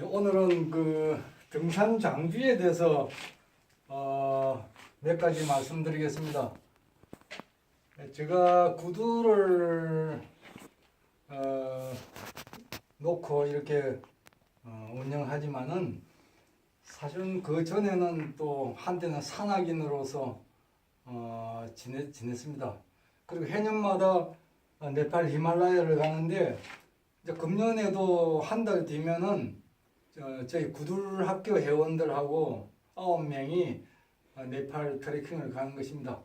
네, 오늘은 그 등산 장비에 대해서 어, 몇 가지 말씀드리겠습니다. 네, 제가 구두를 어, 놓고 이렇게 어, 운영하지만은 사실은 그 전에는 또 한때는 산악인으로서 어, 지냈, 지냈습니다. 그리고 해년마다 어, 네팔 히말라야를 가는데 이제 금년에도 한 달 뒤면은 저, 저희 구들 학교 회원들하고 아홉 명이 어, 네팔 트레킹을 가는 것입니다.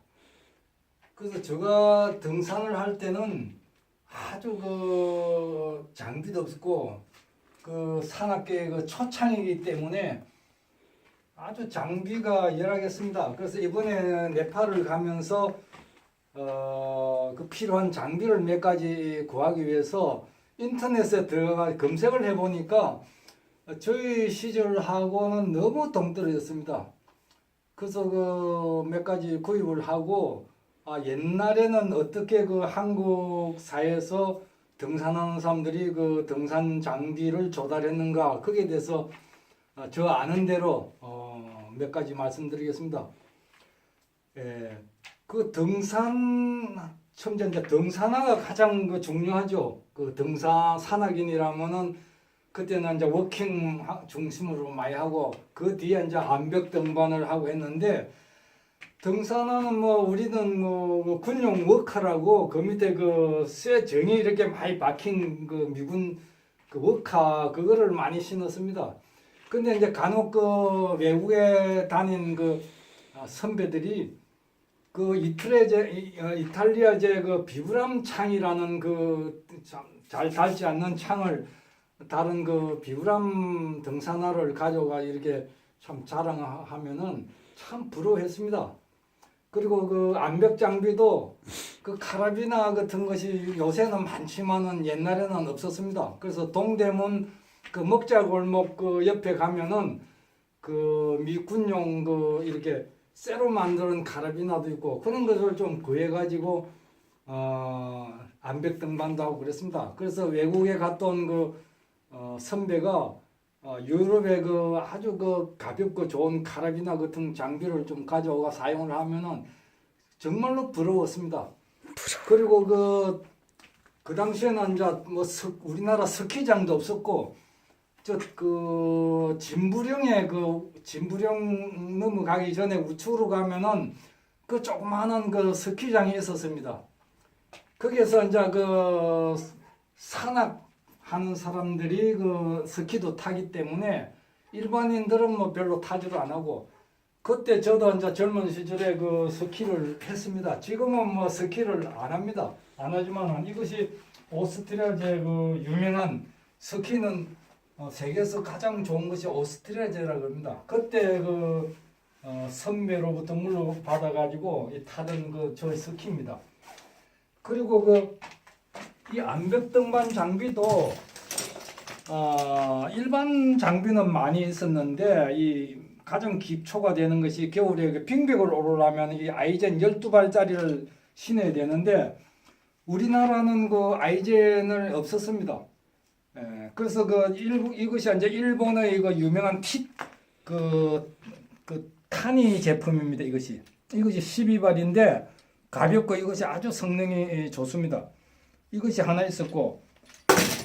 그래서 제가 등산을 할 때는 아주 그 장비도 없었고 그 산악계 그 초창이기 때문에 아주 장비가 열하겠습니다. 그래서 이번에 네팔을 가면서 어, 그 필요한 장비를 몇 가지 구하기 위해서 인터넷에 들어가 검색을 해보니까 저희 시절하고는 너무 동떨어졌습니다. 그래서 그 몇 가지 구입을 하고 아, 옛날에는 어떻게 그 한국 사회에서 등산하는 사람들이 그 등산 장비를 조달했는가 거기에 대해서 아, 저 아는 대로 어, 몇 가지 말씀드리겠습니다. 예, 그 등산 처음에 이제 등산화가 가장 그 중요하죠. 그 등산 산악인이라면은 그때는 이제 워킹 하- 중심으로 많이 하고 그 뒤에 이제 암벽 등반을 하고 했는데 등산화는 뭐 우리는 뭐그 군용 워카라고 그 밑에 그 쇠 정이 이렇게 많이 박힌 그 미군 그 워카 그거를 많이 신었습니다. 근데 이제 간혹 그 외국에 다닌 그 아, 선배들이 그 이틀에제 이- 어, 이탈리아 제 그 비브람 창이라는 그잘 닳지 않는 창을 다른 그 비브람 등산화를 가져가 이렇게 참 자랑하면은 참 부러워했습니다. 그리고 그 암벽 장비도 그 카라비나 같은 것이 요새는 많지만은 옛날에는 없었습니다. 그래서 동대문 그 먹자골목 그 옆에 가면은 그 미군용 그 이렇게 쇠로 만드는 카라비나도 있고 그런 것을 좀 구해가지고 어 암벽 등반도 하고 그랬습니다. 그래서 외국에 갔다 온그 어, 선배가 어, 유럽의 그 아주 그 가볍고 좋은 카라비나 같은 장비를 좀 가져가 사용을 하면은 정말로 부러웠습니다. 그리고 그, 그 당시에는 이제 뭐 스, 우리나라 스키장도 없었고 저 그 진부령에 그 진부령 넘어가기 전에 우측으로 가면은 그 조그마한 그 스키장이 있었습니다. 거기에서 이제 그 산악 하는 사람들이 그 스키도 타기 때문에 일반인들은 뭐 별로 타지도 안 하고 그때 저도 이제 젊은 시절에 그 스키를 했습니다. 지금은 뭐 스키를 안 합니다. 안 하지만 이것이 오스트리아 제 그 유명한 스키는 어, 세계에서 가장 좋은 것이 오스트리아제라고 합니다. 그때 그 어, 선배로부터 물로 받아가지고 이 타던 그저 스키입니다. 그리고 그 이 암벽 등반 장비도 어, 일반 장비는 많이 있었는데 이 가장 기초가 되는 것이 겨울에 그 빙백을 오르려면 이 아이젠 12발짜리를 신어야 되는데 우리나라는 그 아이젠을 없었습니다. 예, 그래서 그 일, 이것이 이제 일본의 그 유명한 티, 그, 그 타니 제품입니다. 이것이 이것이 12발인데 가볍고 이것이 아주 성능이 좋습니다. 이것이 하나 있었고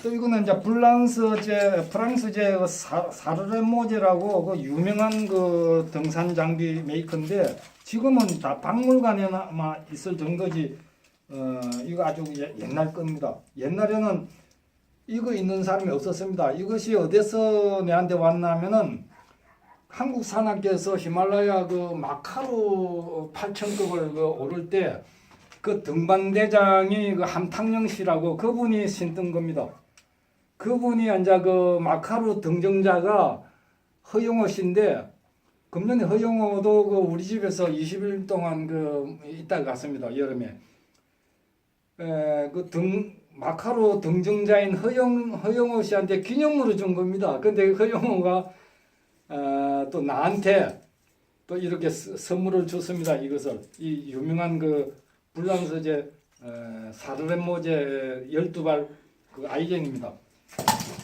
또 이거는 이제 블랑스제 프랑스제 그 사- 사르레모제라고 그 유명한 그 등산 장비 메이커인데 지금은 다 박물관에만 있을 정도지 어 이거 아주 예- 옛날 겁니다. 옛날에는 이거 있는 사람이 없었습니다. 이것이 어디서 내한테 왔냐면은 한국 산악계에서 히말라야 그 마카루 8천급을 그 오를 때 그 등반대장이 그 함탕영 씨라고 그분이 신던 겁니다. 그분이 이제 그 마카루 등정자가 허영호 씨인데 금년에 허영호도 그 우리 집에서 20일 동안 그 있다 갔습니다 여름에. 에그등 마카루 등정자인 허영 허영호 씨한테 기념으로 준 겁니다. 근데 허영호가 어, 또 나한테 또 이렇게 스- 선물을 줬습니다. 이것을 이 유명한 그 불란서제 어, 사르레모제 12발 그 아이젠입니다.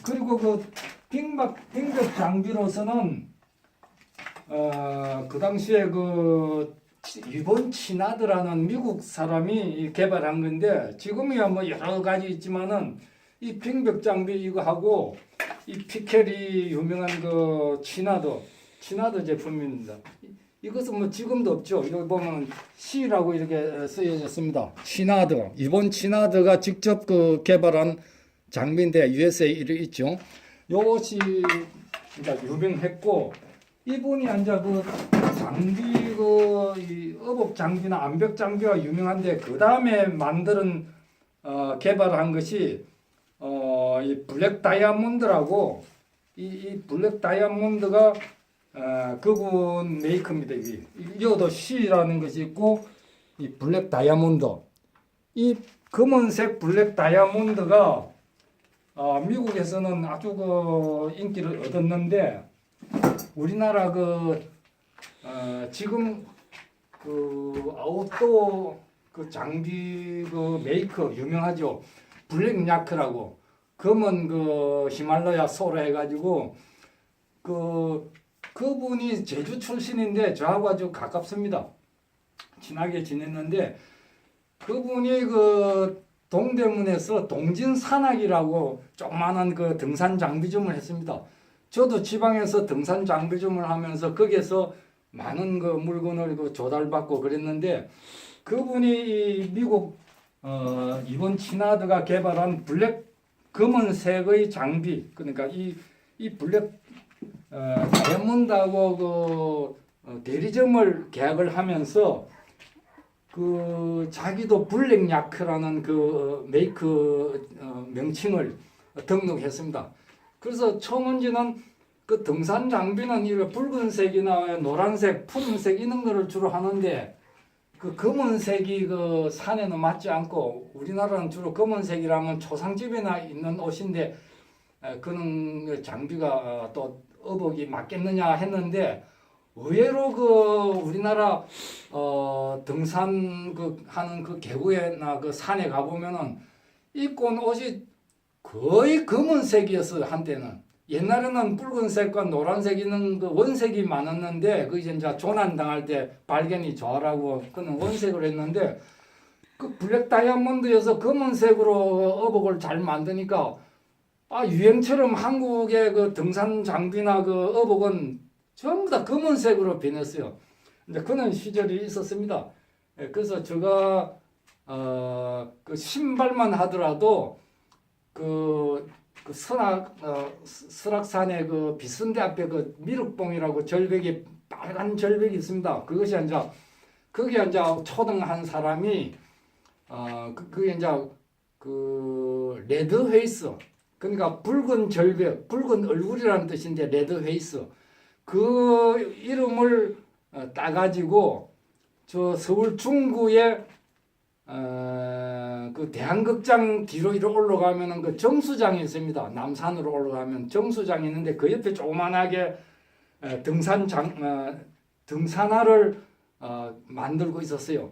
그리고 그 빙박 빙벽 장비로서는 어 그 당시에 그 치- 일본 치나드라는 미국 사람이 개발한 건데 지금이야 뭐 여러 가지 있지만은 이 빙벽 장비 이거 하고 이 피켈이 유명한 그 치나드 치나드 제품입니다. 이- 이것은 뭐 지금도 없죠. 여기 보면 C라고 이렇게 쓰여졌습니다. 치나드 일본 치나드가 직접 그 개발한 장비인데 USA 이 있죠. 요것이 그러니까 유명했고 이분이 앉아 그 장비 그이 어복 장비나 암벽 장비가 유명한데 그 다음에 만드는 어, 개발한 것이 어, 이 블랙 다이아몬드라고 이, 이 블랙 다이아몬드가 어, 그분 메이커입니다. 이게. 이것도 C라는 것이 있고 이 블랙 다이아몬드. 이 검은색 블랙 다이아몬드가 어, 미국에서는 아주 그 인기를 얻었는데 우리나라 그 어, 지금 그 아웃도어 그 장비 그 메이커 유명하죠. 블랙 야크라고. 검은 그 히말라야 소라 해가지고 그 그분이 제주 출신인데 저하고 아주 가깝습니다 친하게 지냈는데 그분이 그 동대문에서 동진산악이라고 조그마한 그 등산 장비점을 했습니다. 저도 지방에서 등산 장비점을 하면서 거기에서 많은 그 물건을 그 조달받고 그랬는데 그분이 이 미국 어 이번 치나드가 개발한 블랙 검은색의 장비 그러니까 이 이 블랙 어, 다이아몬드하고 그 어, 대리점을 계약을 하면서 그 자기도 블랙 야크라는 그 메이크 어, 명칭을 등록했습니다. 그래서 처음은지는 그 등산 장비는 이 붉은색이나 노란색, 푸른색 이런 거를 주로 하는데 그 검은색이 그 산에는 맞지 않고 우리나라는 주로 검은색이라면 초상집에나 있는 옷인데 에, 그런 그 장비가 어, 또 어복이 맞겠느냐 했는데 의외로 그 우리나라 어 등산 그 하는 그 계구에나 그 산에 가 보면은 입고 온 옷이 거의 검은색이었어요 한때는. 옛날에는 붉은색과 노란색 있는 그 원색이 많았는데 그 이제 이제 조난 당할 때 발견이 좋아라고 그는 원색으로 했는데 그 블랙 다이아몬드여서 검은색으로 어복을 잘 만드니까 아 유행처럼 한국의 그 등산 장비나 그 어복은 전부 다 검은색으로 변했어요. 이제 그런 시절이 있었습니다. 예, 그래서 제가 어, 그 신발만 하더라도 그, 그 설악 어, 스- 설악산의 그 비순대 앞에 그 미륵봉이라고 절벽이 빨간 절벽이 있습니다. 그것이 이제 거기에 이제 초등 한 사람이 어, 그, 그게 이제 그 레드 페이스 그러니까 붉은 절벽, 붉은 얼굴이라는 뜻인데 레드 페이스 그 이름을 어, 따가지고 저 서울 중구에 어, 그 대한극장 뒤로 이렇게 올라가면은 그 정수장이 있습니다. 남산으로 올라가면 정수장이 있는데 그 옆에 조그만하게 어, 등산장 어, 등산화를 어, 만들고 있었어요.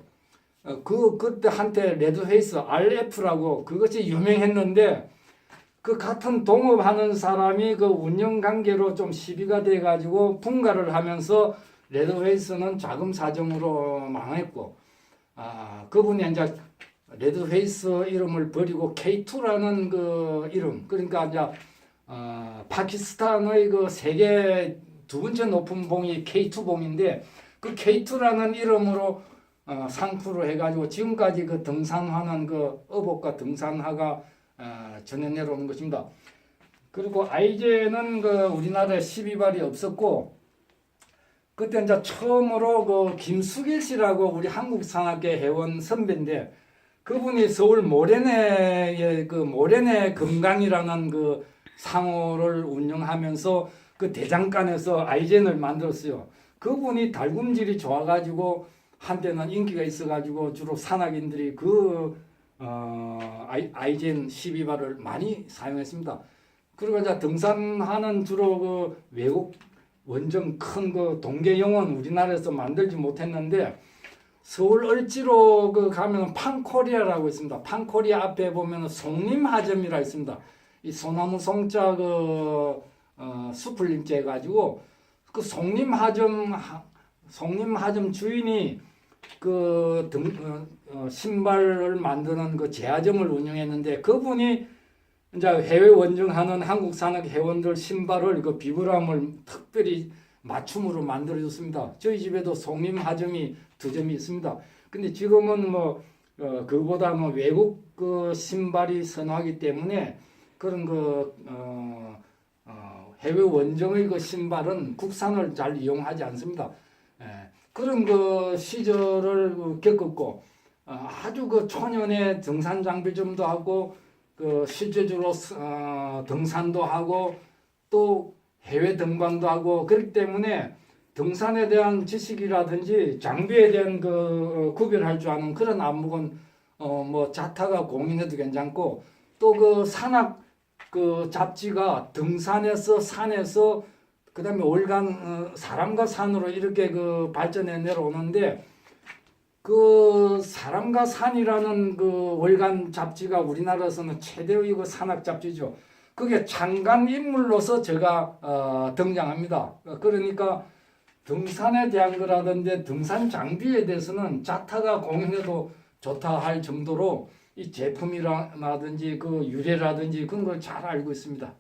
어, 그 그때 한때 레드페이스 RF라고 그것이 유명했는데 그 같은 동업하는 사람이 그 운영 관계로 좀 시비가 돼 가지고 분가를 하면서 레드페이스는 자금 사정으로 망했고 아 그분이 이제 레드페이스 이름을 버리고 K2라는 그 이름 그러니까 이제 어, 파키스탄의 그 세계 두 번째 높은 봉이 K2 봉인데 그 K2라는 이름으로 어, 상프로 해가지고 지금까지 그 등산하는 그 어복과 등산화가 어, 전해 내려오는 것입니다. 그리고 아이제는 그 우리나라에 12발이 없었고 그때 이제 처음으로 그 김수길 씨라고 우리 한국 산악회 회원 선배인데 그분이 서울 모래내의 그 모래내 금강이라는 그 상호를 운영하면서 그 대장간에서 아이젠을 만들었어요. 그분이 달굼질이 좋아가지고 한때는 인기가 있어가지고 주로 산악인들이 그 어, 아이, 아이 젠 12발을 많이 사용했습니다. 그리고 이제 등산하는 주로 그 외국 원정 큰 그 동계영원 우리나라에서 만들지 못했는데 서울 을지로 그 가면 판코리아라고 있습니다. 판코리아 앞에 보면 송림하점이라 있습니다. 이 소나무 송자 그 어, 수풀림째 가지고 그 송림하점 하- 송림하점 주인이 그 등, 어, 어, 신발을 만드는 그 제화점을 운영했는데 그분이 이제 해외 원정하는 한국 산업 회원들 신발을 그 비브람을 특별히 맞춤으로 만들어 줬습니다. 저희 집에도 송림 하점이 두 점이 있습니다. 근데 지금은 뭐 어, 그보다 뭐 외국 그 신발이 선호하기 때문에 그런 그 어, 어, 해외 원정의 그 신발은 국산을 잘 이용하지 않습니다. 예, 그런 그 시절을 그 겪었고 어, 아주 그 초년에 등산 장비점도 하고 그 실제적으로 어, 등산도 하고 또 해외 등반도 하고 그렇기 때문에 등산에 대한 지식이라든지 장비에 대한 그 어, 구별할 줄 아는 그런 안목은 어뭐 자타가 공인해도 괜찮고 또 그 산악 그 잡지가 등산에서 산에서 그 다음에 월간 어, 사람과 산으로 이렇게 그 발전해 내려오는데 그 사람과 산이라는 그 월간 잡지가 우리나라에서는 최대의 그 산악 잡지죠. 그게 창간 인물로서 제가 어, 등장합니다. 어, 그러니까 등산에 대한 거라든지 등산 장비에 대해서는 자타가 공인해도 좋다 할 정도로 이 제품이라든지 그 유래라든지 그런 걸 잘 알고 있습니다.